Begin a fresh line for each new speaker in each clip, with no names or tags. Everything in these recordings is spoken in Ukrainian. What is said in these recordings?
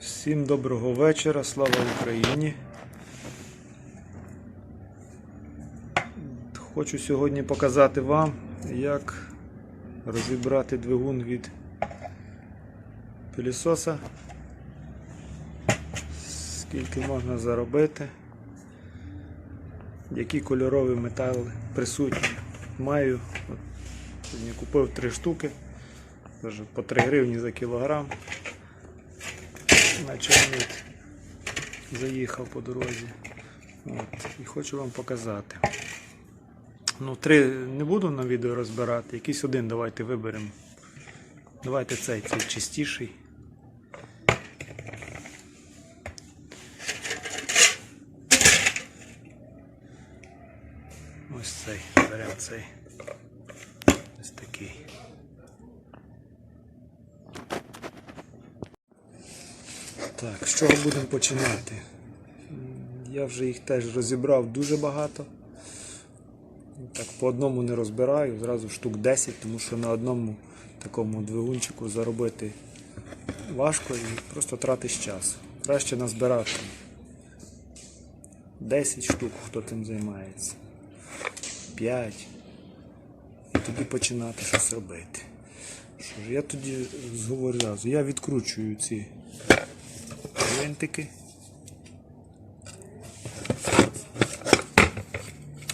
Всім доброго вечора, слава Україні. Хочу сьогодні показати вам, як розібрати двигун від пилісоса, скільки можна заробити, які кольорові метали присутні. Маю, от, сьогодні купив три штуки, по 3 гривні за кілограм. На Чернівці заїхав по дорозі. От, і хочу вам показати. Ну, три не буду на відео розбирати, якийсь один давайте виберемо. Давайте цей, цей чистіший. Ось цей, беремо цей. Ось такий. Так, з чого будемо починати? Я вже їх теж розібрав дуже багато. Так, по одному не розбираю, зразу штук 10, тому що на одному такому двигунчику заробити важко і просто тратиш час. Краще назбирати 10 штук, хто тим займається. 5. І тоді починати щось робити. Що ж, я тоді зговорю зразу. Я відкручую ці гвинтики.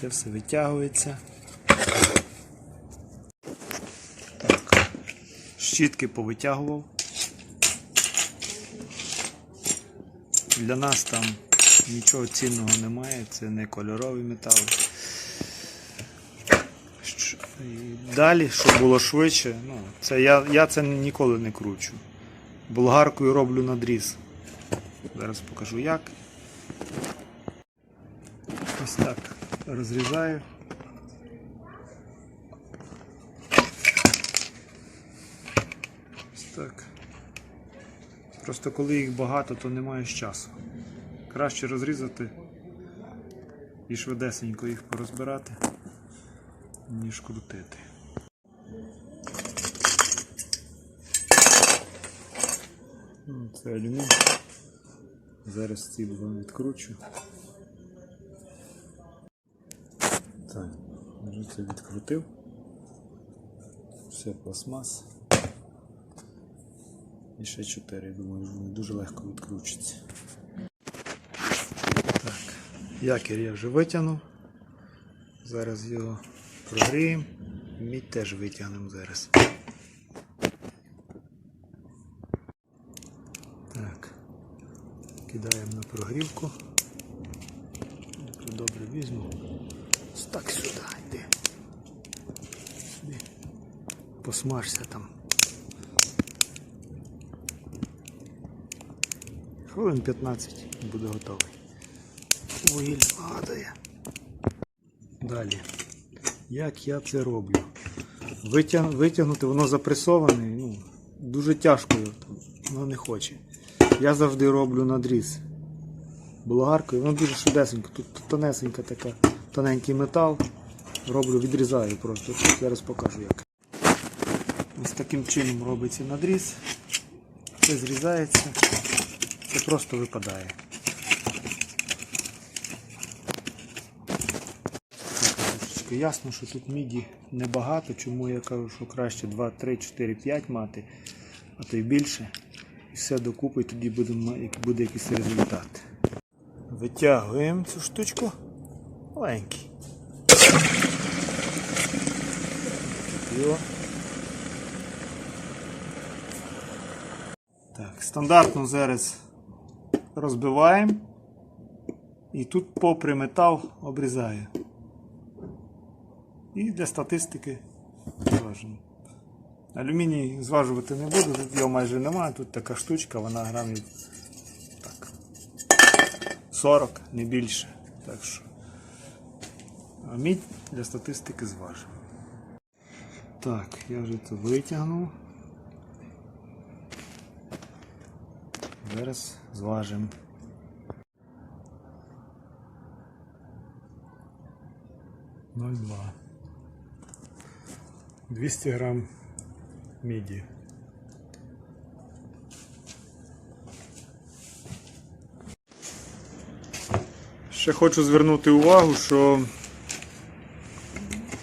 Це все витягується. Так. Щітки повитягував. Для нас там нічого цінного немає, це не кольоровий метал. І Далі, щоб було швидше, ну, це я, я це ніколи не кручу. Болгаркою роблю надріз. Зараз покажу як. Ось так розрізаю. Ось так. Просто коли їх багато, то немає часу. Краще розрізати і швидесенько їх порозбирати, ніж крутити. Ну, Це алюміній. Зараз ці два відкручу. Так, вже це відкрутив. Все пластмас. І ще 4, думаю, вони дуже легко відкручаться. Так, якір я вже витягнув. Зараз його прогріємо. Мідь теж витягнемо зараз. Кидаємо на прогрівку. Добре візьму. Так сюди йди. Сюди. Посмажся там. Хвилин 15 і буде готовий. Вугіль падає. Далі. Як я це роблю? Витягнути, воно запресоване, ну, дуже тяжко, воно не хоче. Я завжди роблю надріз болгаркою, воно дуже швидесенько. Тут тонесенька така, тоненький метал. Роблю, відрізаю просто. Зараз покажу як. Ось таким чином робиться надріз. Це зрізається, це просто випадає. Ясно, що тут міді небагато, чому я кажу, що краще 2, 3, 4, 5 мати, а то й більше. І все докупи, і тоді буде, буде якийсь результат. Витягуємо цю штучку. Маленький. Так, стандартно зараз розбиваємо. І тут попри метал обрізаю. І для статистики зважимо. Алюміній зважувати не буду, тут його майже немає, тут така штучка, вона грамів так, 40, не більше. Так що. Мідь для статистики зважив. Так, я вже це витягнув. Зараз зважимо. Ноль два. 200 грам міді. Ще хочу звернути увагу, що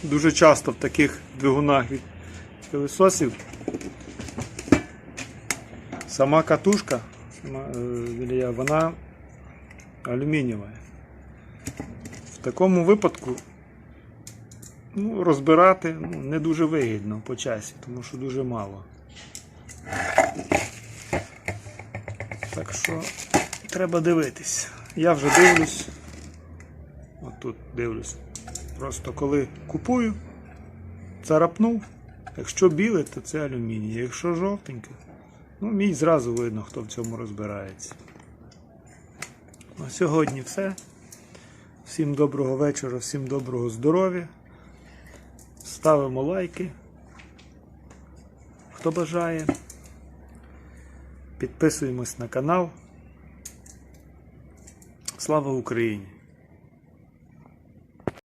дуже часто в таких двигунах від пилососів сама катушка, е, вона алюмінієва. В такому випадку ну, розбирати ну, не дуже вигідно по часі, тому що дуже мало. Так що треба дивитись. Я вже дивлюсь. От тут дивлюсь. Просто коли купую, царапнув. Якщо біле, то це алюміній. Якщо жовтеньке, ну мій зразу видно, хто в цьому розбирається. На сьогодні все. Всім доброго вечора, всім доброго здоров'я. Ставимо лайки. Хто бажає. Підписуємось на канал. Слава Україні!